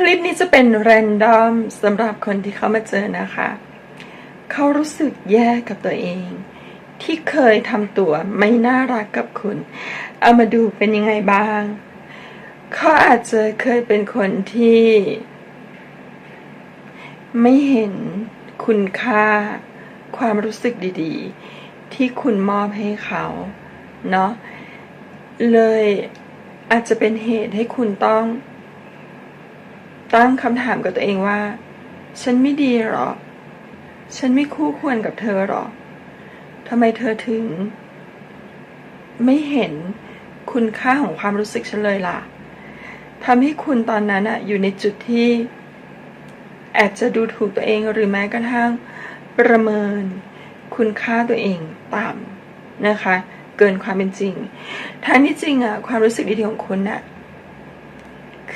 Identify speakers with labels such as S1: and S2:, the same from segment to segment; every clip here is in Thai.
S1: คลิปนี้จะเป็นแรนดอมสำหรับคนที่เขามาเจอนะคะ เขารู้สึกแย่กับตัวเอง ที่เคยทำตัวไม่น่ารักกับคุณ เอามาดูเป็นยังไงบ้าง เขาอาจจะเคยเป็นคนที่ ไม่เห็นคุณค่าความรู้สึกดีๆ ที่คุณมอบให้เขาเนาะเลยอาจจะเป็นเหตุให้คุณต้อง ตั้งคำถามกับตัวเองว่า ฉันไม่ดีหรอ ฉันไม่คู่ควรกับเธอหรอทำไมเธอถึง ไม่เห็นคุณค่าของความรู้สึกฉันเลยล่ะทำให้คุณตอนนั้นอะอยู่ในจุดที่อาจจะดูถูกตัวเองหรือแม้กระทั่งประเมิน คุณค่าตัวเองต่ำนะคะ เกินความเป็นจริงทั้งที่จริงอะความรู้สึกดีๆของคุณน่ะ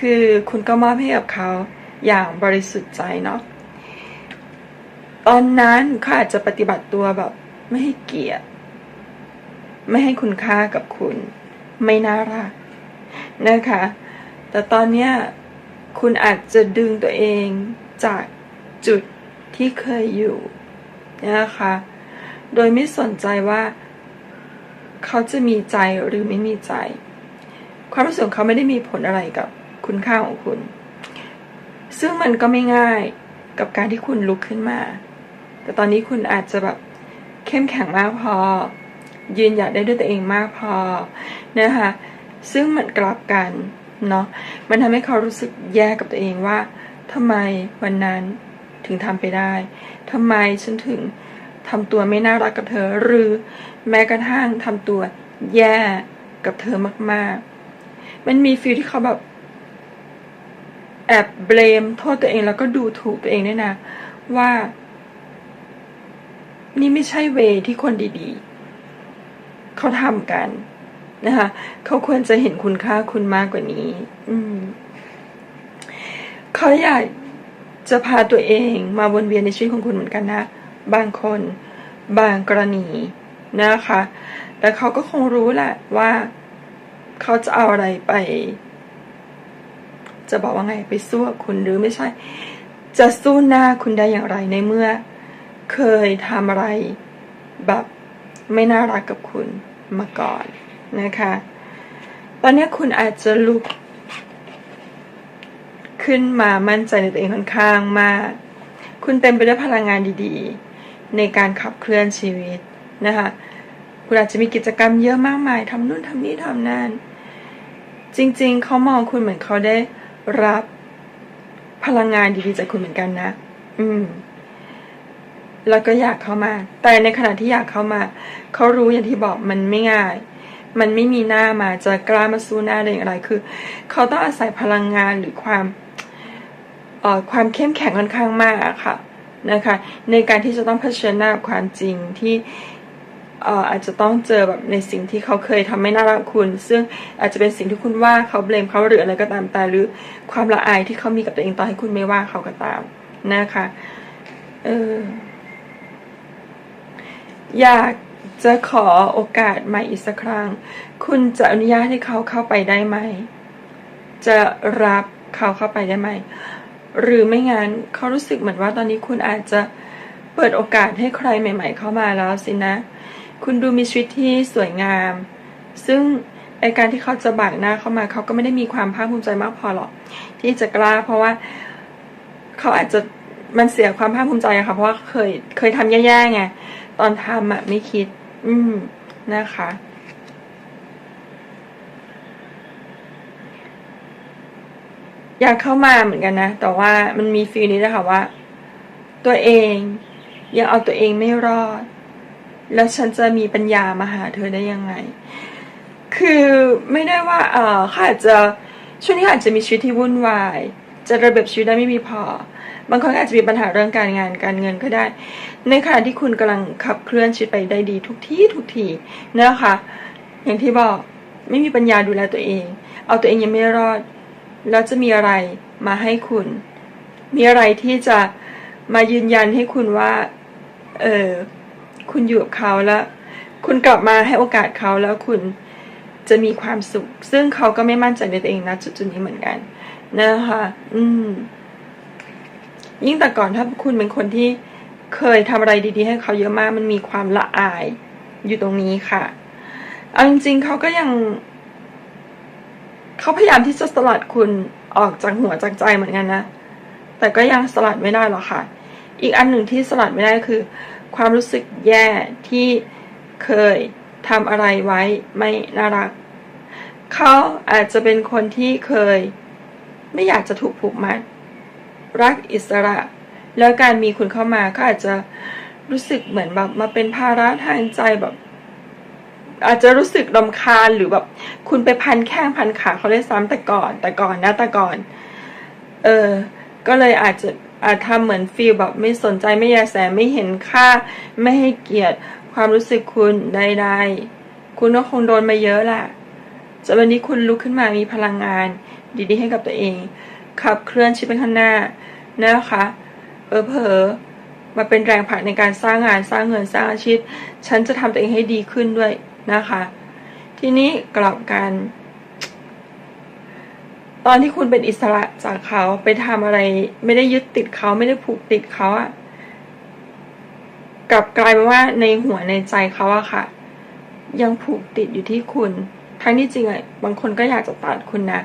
S1: คือคุณก็มอบให้กับเขาอย่างบริสุทธิ์ใจเนาะตอนนั้นเขาอาจจะปฏิบัติตัวแบบ ไม่ให้เกียรติ ไม่ให้คุณค่ากับคุณ ไม่น่ารักนะคะ แต่ตอนเนี้ยคุณอาจจะดึงตัวเองจากจุดที่เคยอยู่นะคะ โดยไม่สนใจว่าเขาจะมีใจหรือไม่มีใจ ความรู้สึกเขาไม่ได้มีผลอะไรกับ คุณค่าของคุณ ซึ่งมันก็ไม่ง่ายกับการที่คุณลุกขึ้นมา แต่ตอนนี้คุณอาจจะแบบเข้มแข็งมากพอ ยืนหยัดได้ด้วยตัวเองมากพอนะคะซึ่งมันกลับกันเนาะมันทำให้เขารู้สึกแย่กับตัวเองว่าทำไมวันนั้นถึงทำไปได้ทำไมฉันถึงทำตัวไม่น่ารักกับเธอ หรือแม้กระทั่งทำตัวแย่กับเธอมากๆ มันมีฟีลที่เขาแบบ แอบเบลมโทษตัวเองแล้วก็ดูถูกตัวเองด้วยนะ ว่า นี่ไม่ใช่เวที่คนดีๆ เขาทำกันนะคะเขาควรจะเห็นคุณค่าคุณมากกว่านี้ อืมเขาอยากจะพาตัวเองมาวนเวียนในชีวิตของคุณเหมือนกันนะ บางคนบางกรณีนะคะ แต่เขาก็คงรู้แหละว่า เขาจะเอาอะไรไป จะบอกว่าไงไปสู้กับคุณหรือไม่ใช่ จะสู้หน้าคุณได้อย่างไรในเมื่อ เคยทำอะไรแบบไม่น่ารักกับคุณมาก่อนนะคะ ตอนนี้คุณอาจจะลุก ขึ้นมามั่นใจในตัวเองค่อนข้างมาก คุณเต็มไปด้วยพลังงานดีๆ ในการขับเคลื่อนชีวิตนะคะคุณอาจจะมีกิจกรรมเยอะมากมายทำนู่นทำนี่ทำนั่นจริง ๆ เขามองคุณเหมือนเขาได้ รับ พลังงานดีๆจากคุณเหมือนกันนะ อืม แล้วก็อยากเข้ามา แต่ในขณะที่อยากเข้ามา เขารู้อย่างที่บอกมันไม่ง่าย มันไม่มีหน้ามาจะกล้ามาสู้หน้าได้อย่างไร คือ เขาต้องอาศัยพลังงานหรือความเอ่อความเข้มแข็งค่อนข้างมากค่ะนะคะ ในการที่จะต้องเผชิญหน้ากับความจริงที่ อาจจะต้องเจอแบบในสิ่งที่เขาเคยทำไม่น่ารักคุณ ซึ่งอาจจะเป็นสิ่งที่คุณว่าเขาเบลมเขาหรืออะไรก็ตามแต่หรือความละอายที่เขามีกับตัวเองตอนให้คุณไม่ว่าเขาก็ตามนะคะเอออยากจะขอโอกาสใหม่อีกสักครั้ง คุณจะอนุญาตให้เขาเข้าไปได้ไหม จะรับเขาเข้าไปได้ไหม หรือไม่งั้นเขารู้สึกเหมือนว่าตอนนี้คุณอาจจะเปิดโอกาสให้ใครใหม่ ๆ เข้ามาแล้วสินะ คุณดูมีชีวิตที่สวยงาม ซึ่งไอการที่เขาจะบากหน้าเข้ามา เขาก็ไม่ได้มีความภาคภูมิใจมากพอหรอกที่จะกล้า เพราะว่าเขาอาจจะมันเสียความภาคภูมิใจอะค่ะ เพราะว่าเคยเคยทำแย่ๆไงตอนทำอะไม่คิด อืมนะคะ อยากเข้ามาเหมือนกันนะ แต่ว่ามันมีฟีลนี้นะคะว่า ตัวเองยังเอาตัวเองไม่รอด แล้วฉันจะมีปัญญามาหาเธอได้ยังไง คือไม่ได้ว่า เออเขาอาจจะช่วงนี้อาจจะมีชีวิตที่วุ่นวาย จะระเบียบชีวิตได้ไม่มีพอ บางคนอาจจะมีปัญหาเรื่องการงานการเงินก็ได้ ในขณะที่คุณกำลังขับเคลื่อนชีวิตไปได้ดีทุกที่ทุกทีนะคะ อย่างที่บอกไม่มีปัญญาดูแลตัวเอง เอาตัวเองยังไม่รอด แล้วจะมีอะไรมาให้คุณ มีอะไรที่จะมายืนยันให้คุณว่า เออ คุณอยู่กับเขาแล้ว คุณกลับมาให้โอกาสเขาแล้วคุณจะมีความสุข ซึ่งเขาก็ไม่มั่นใจในตัวเองนะจุดๆนี้เหมือนกัน นะคะ อืม ยิ่งแต่ก่อนถ้าคุณเป็นคนที่เคยทำอะไรดี ๆ ให้เขาเยอะมากมันมีความละอายอยู่ตรงนี้ค่ะเอาจริงๆเขาก็ยัง เขาพยายามที่จะสลัดคุณออกจากหัวจากใจเหมือนกันนะ แต่ก็ยังสลัดไม่ได้หรอกค่ะ อีกอันหนึ่งที่สลัดไม่ได้คือ ความรู้สึกแย่ที่เคยทำอะไรไว้ไม่น่ารัก เขาอาจจะเป็นคนที่เคย ไม่อยากจะถูกผูกมัด รักอิสระ แล้วการมีคุณเข้ามาก็อาจจะรู้สึกเหมือนแบบมาเป็นภาระทางใจแบบ อาจจะรู้สึกรำคาญหรือแบบ คุณไปพันแข้งพันขาเขาได้ซ้ำแต่ก่อน แต่ก่อนนะแต่ก่อน เออ ก็เลยอาจจะ ทำเหมือนฟีลแบบไม่สนใจไม่แยแสไม่เห็นค่า ไม่ให้เกียรติความรู้สึกคุณใดๆคุณก็คงโดนมาเยอะแหละจะวันนี้คุณลุกขึ้นมามีพลังงาน ดีๆ ให้กับตัวเอง ขับเคลื่อนชีวิตไปข้างหน้านะคะเออเพอมาเป็นแรงผลักในการสร้างงานสร้างเงินสร้างอาชีพ ฉันจะทำตัวเองให้ดีขึ้นด้วยนะคะ ทีนี้กลับกัน ตอนที่คุณเป็นอิสระจากเขาไปทำอะไร ไม่ได้ยึดติดเขาไม่ได้ผูกติดเขาอะกลับกลายเป็นว่าในหัวในใจเขาอะค่ะ ยังผูกติดอยู่ที่คุณ ทั้งที่จริงอะบางคนก็อยากจะตัดคุณนะ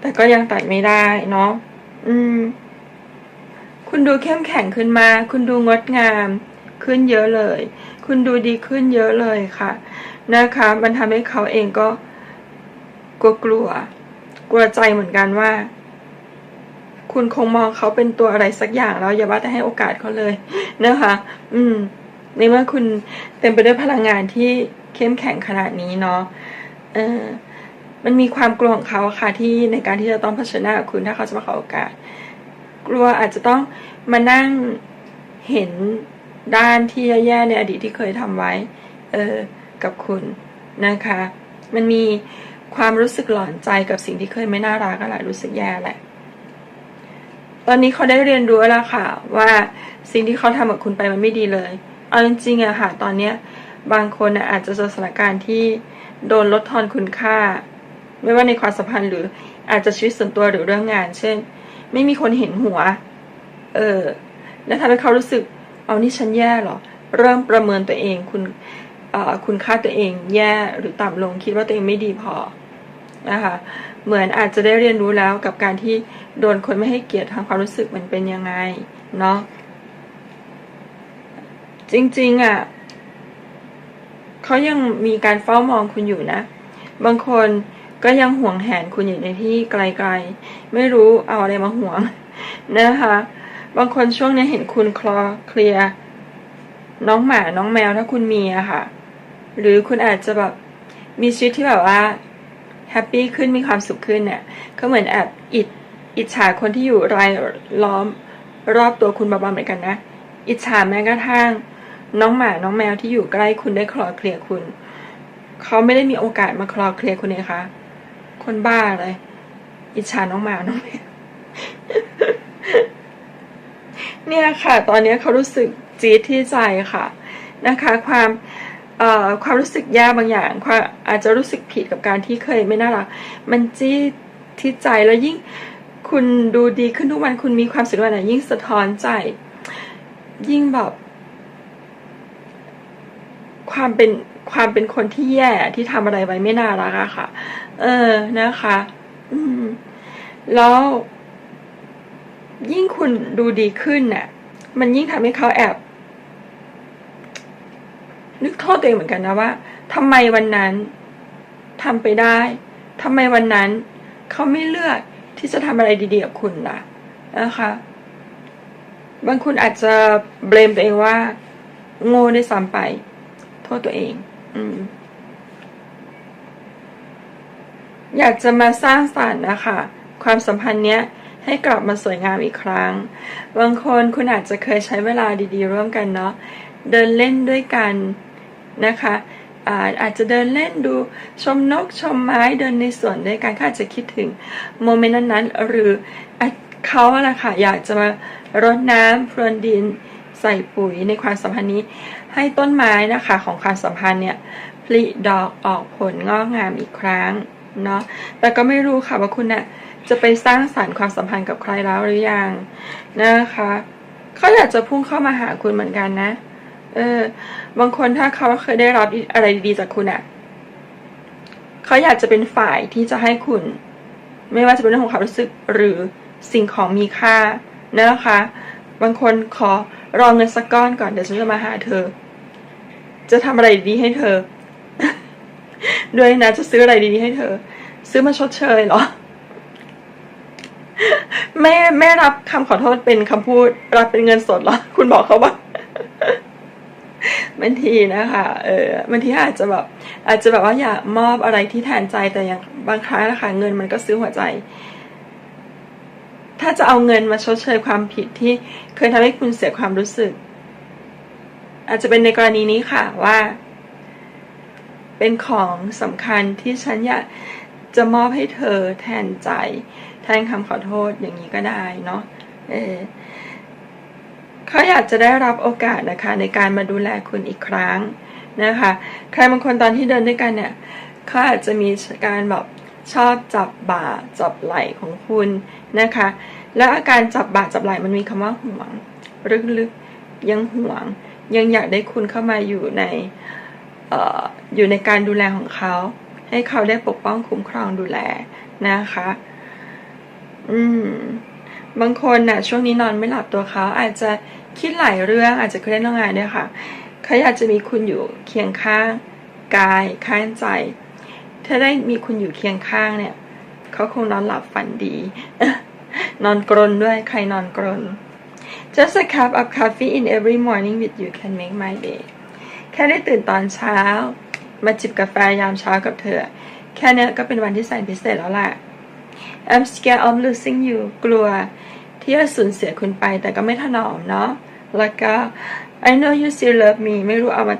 S1: แต่ก็ยังตัดไม่ได้เนาะอืม คุณดูเข้มแข็งขึ้นมา คุณดูงดงามขึ้นเยอะเลย คุณดูดีขึ้นเยอะเลยค่ะ นะคะ มันทำให้เขาเองก็กลัวกลัว กลัวใจเหมือนกันว่า คุณคงมองเขาเป็นตัวอะไรสักอย่างแล้วอย่าว่าแต่ให้โอกาสเขาเลยนะคะ อืม ในเมื่อคุณเต็มไปด้วยพลังงานที่เข้มแข็งขนาดนี้เนาะเออมันมีความกลัวของเขาค่ะที่ในการที่จะต้องเผชิญหน้ากับคุณถ้าเขาจะมาขอโอกาส กลัวอาจจะต้องมานั่งเห็นด้านที่แย่ๆในอดีตที่เคยทำไว้ เออ กับคุณนะคะ มันมี ความรู้สึกหลอนใจกับสิ่งที่เคยไม่น่ารักอะไรรู้สึกแย่แหละ ตอนนี้เขาได้เรียนรู้แล้วค่ะ ว่าสิ่งที่เขาทำกับคุณไปมันไม่ดีเลยเอาจริงๆอะค่ะ ตอนเนี้ยบางคนอาจจะเจอสถานการณ์ที่โดนลดทอนคุณค่า ไม่ว่าในความสัมพันธ์หรืออาจจะชีวิตส่วนตัวหรือเรื่องงาน เช่น ไม่มีคนเห็นหัว เออ แล้วทำให้เขารู้สึก เอานี่ฉันแย่เหรอ เริ่มประเมินตัวเองคุณคุณค่าตัวเองแย่หรือต่ำลงคิดว่าตัวเองไม่ดีพอ นะคะ เหมือนอาจจะได้เรียนรู้แล้วกับการที่โดนคนไม่ให้เกียรติทางความรู้สึกมันเป็นยังไงเนาะจริงๆอะเขายังมีการเฝ้ามองคุณอยู่นะ บางคนก็ยังห่วงแหนคุณอยู่ในที่ไกลๆ ไม่รู้เอาอะไรมาห่วงนะคะ บางคนช่วงนี้เห็นคุณคลอเคลียน้องหมาน้องแมวถ้าคุณมีอะค่ะ หรือคุณอาจจะแบบมีชีวิตที่แบบว่า แฮปปี้ขึ้นมีความสุขขึ้นเนี่ยก็เหมือนแอบอิดอิจฉาคนที่อยู่รายล้อมรอบตัวคุณเบาๆเหมือนกันนะ อิจฉาแม้กระทั่งน้องหมาน้องแมวที่อยู่ใกล้คุณได้คลอเคลียคุณ เขาไม่ได้มีโอกาสมาคลอเคลียคุณเลยคะคนบ้าเลย อิจฉาน้องหมาน้องแมวเนี่ยค่ะ ตอนนี้เขารู้สึกจี๊ดที่ใจค่ะนะคะ ความ ความรู้สึกแย่บางอย่างความอาจจะรู้สึกผิดกับการที่เคยไม่น่ารัก มันจี๊ดที่ใจแล้วยิ่งคุณดูดีขึ้นทุกวันคุณมีความสุขวันนะยิ่งสะท้อนใจ ยิ่งแบบ ความเป็นความเป็นคนที่แย่ที่ทำอะไรไว้ไม่น่ารักอะค่ะ เออนะคะ อืม แล้ว ยิ่งคุณดูดีขึ้นน่ะ มันยิ่งทำให้เขาแอบ นึกโทษตัวเองเหมือนกันนะว่าทำไมวันนั้นทำไปได้ทำไมวันนั้นเขาไม่เลือกที่จะทำอะไรดีๆกับคุณล่ะนะคะบางคนอาจจะเบลมตัวเองว่า โง่ได้ซ้ำไป โทษตัวเอง อืม อยากจะมาสร้างสรรค์นะคะ ความสัมพันธ์เนี้ย ให้กลับมาสวยงามอีกครั้ง บางคนคุณอาจจะเคยใช้เวลาดีๆ ร่วมกันเนาะเดินเล่นด้วยกัน นะคะอาอาจจะเดินเล่นดูชมนกชมไม้เดินในสวนด้วยกันเขาอาจะคิดถึงโมเมนต์นั้นๆหรืออเขาอะละค่ะอยากจะมารดน้ำพรวนดินใส่ปุ๋ยในความสัมพันธ์นี้ ให้ต้นไม้นะคะของความสัมพันธ์เนี่ยผลิดอกออกผลงอกงามอีกครั้งเนาะแต่ก็ไม่รู้ค่ะว่าคุณน่ะจะไปสร้างสารรค์ความสัมพันธ์กับใครแล้วหรือยังนะคะเขาอยากจะพุ่งเข้ามาหาคุณเหมือนกันนะ เออ บางคนถ้าเขาเคยได้รับอะไรดีๆจากคุณอะ่ะเขาอยากจะเป็นฝ่ายที่จะให้คุณ ไม่ว่าจะเป็นเรื่องของความรู้สึกหรือสิ่งของมีค่านะคะ บางคนขอรองเงินสักก้อนก่อนเดี๋ยวฉันจะมาหาเธอ จะทำอะไรดีให้เธอ ด้วยนะจะซื้ออะไรดีๆให้เธอ ซื้อมาชดเชยเหรอแม่แม่รับคำขอโทษเป็นคำพูด รับเป็นเงินสดเหรอ คุณบอกเขาว่า บางทีนะคะเออบางทีอาจจะแบบอาจจะแบบว่าอยากมอบอะไรที่แทนใจแต่อย่างบางครั้งนะคะเงินมันก็ซื้อหัวใจ ถ้าจะเอาเงินมาชดเชยความผิดที่เคยทำให้คุณเสียความรู้สึก อาจจะเป็นในกรณีนี้ค่ะว่า เป็นของสำคัญที่ฉันอยากจะมอบให้เธอแทนใจ แทนคำขอโทษอย่างนี้ก็ได้เนาะเออ เขาอยากจะได้รับโอกาสนะคะในการมาดูแลคุณอีกครั้งนะคะ ใครบางคนตอนที่เดินด้วยกันเนี่ยเขาอาจจะมีการแบบชอบจับบ่าจับไหล่ของคุณนะคะ แล้วอาการจับบ่าจับไหล่มันมีคำว่าห่วงลึกๆยังห่วง ยังอยากได้คุณเข้ามาอยู่ในเอ่ออยู่ในการดูแลของเขา ให้เขาได้ปกป้องคุ้มครองดูแลนะคะ อืม บางคนน่ะช่วงนี้นอนไม่หลับตัวเขาอาจจะคิดหลายเรื่องอาจจะเครียดเรื่องงานด้วยค่ะเขาอยากจะมีคุณอยู่เคียงข้างกายข้างใจ ถ้าได้มีคุณอยู่เคียงข้างเนี่ยเขาคงนอนหลับฝันดี นอนกรนด้วยใครนอนกรน Just a cup of coffee in every morning with you can make my day แค่ได้ตื่นตอนเช้า มาจิบกาแฟยามเช้ากับเธอ แค่นี้ก็เป็นวันที่แสนพิเศษแล้วล่ะ I'm scared of losing you กลัวที่จะสูญเสียคุณไปแต่ก็ไม่ถนอมเนาะ แล้วก็ I know you still love me ไม่รู้เอามา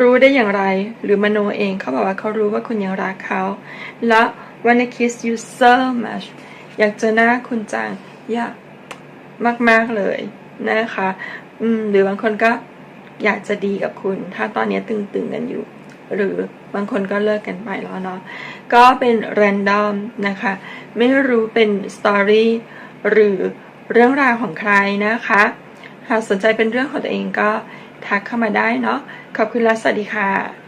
S1: รู้ได้อย่างไร หรือมโนเองเขาบอกว่าเขารู้ว่าคุณยังรักเขา และ wanna kiss you so much อยากเจอหน้าคุณจังอยากมาก ๆ เลยนะคะ อืม หรือบางคนก็อยากจะดีกับคุณ ถ้าตอนนี้ตึง ๆ กันอยู่ หรือบางคนก็เลิกกันไปแล้วเนาะก็เป็นแรนดอมนะคะ ไม่รู้เป็นสตอรี่หรือเรื่องราวของใครนะคะ หากสนใจเป็นเรื่องของตัวเองก็ทักเข้ามาได้เนาะขอบคุณและสวัสดีค่ะ